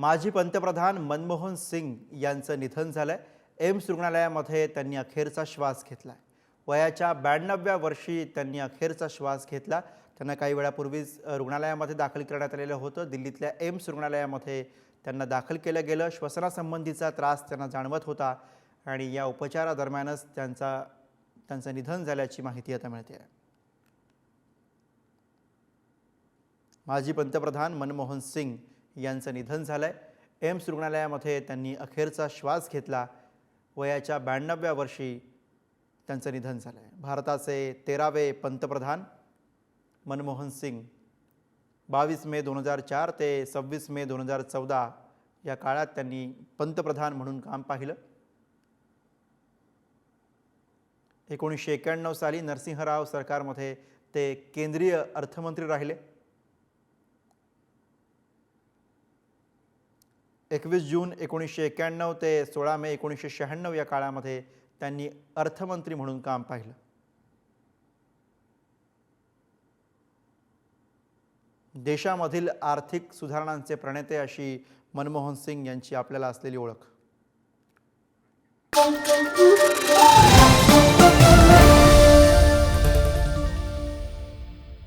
माजी पंतप्रधान मनमोहन सिंग यांचं निधन झालं आहे एम्स रुग्णालयामध्ये त्यांनी अखेरचा श्वास घेतला वयाच्या ब्याण्णव्या वर्षी त्यांनी अखेरचा श्वास घेतला. त्यांना काही वेळापूर्वीच रुग्णालयामध्ये दाखल करण्यात आलेलं होतं. दिल्लीतल्या एम्स रुग्णालयामध्ये त्यांना दाखल केलं गेलं. श्वसनासंबंधीचा त्रास त्यांना जाणवत होता आणि या उपचारादरम्यानच त्यांचा त्यांचं निधन झाल्याची माहिती आता मिळते. आहे माजी पंतप्रधान मनमोहन सिंग यांचं निधन झालं आहे एम्स रुग्णालयामध्ये त्यांनी अखेरचा श्वास घेतला. वयाच्या ब्याण्णव्या वर्षी त्यांचं निधन झालं आहे भारताचे तेरावे पंतप्रधान मनमोहन सिंग बावीस मे दोन हजार चार ते सव्वीस मे दोन हजार चौदा या काळात त्यांनी पंतप्रधान म्हणून काम पाहिलं. एकोणीसशे एक्याण्णव साली नरसिंहराव सरकारमध्ये ते केंद्रीय अर्थमंत्री राहिले. एकवीस जून एकोणीसशे एक्याण्णव ते सोळा मे एकोणीसशे शहाण्णव या काळामध्ये त्यांनी अर्थमंत्री म्हणून काम पाहिलं. देशामधील आर्थिक सुधारणांचे प्रणेते अशी मनमोहन सिंग यांची आपल्याला असलेली ओळख.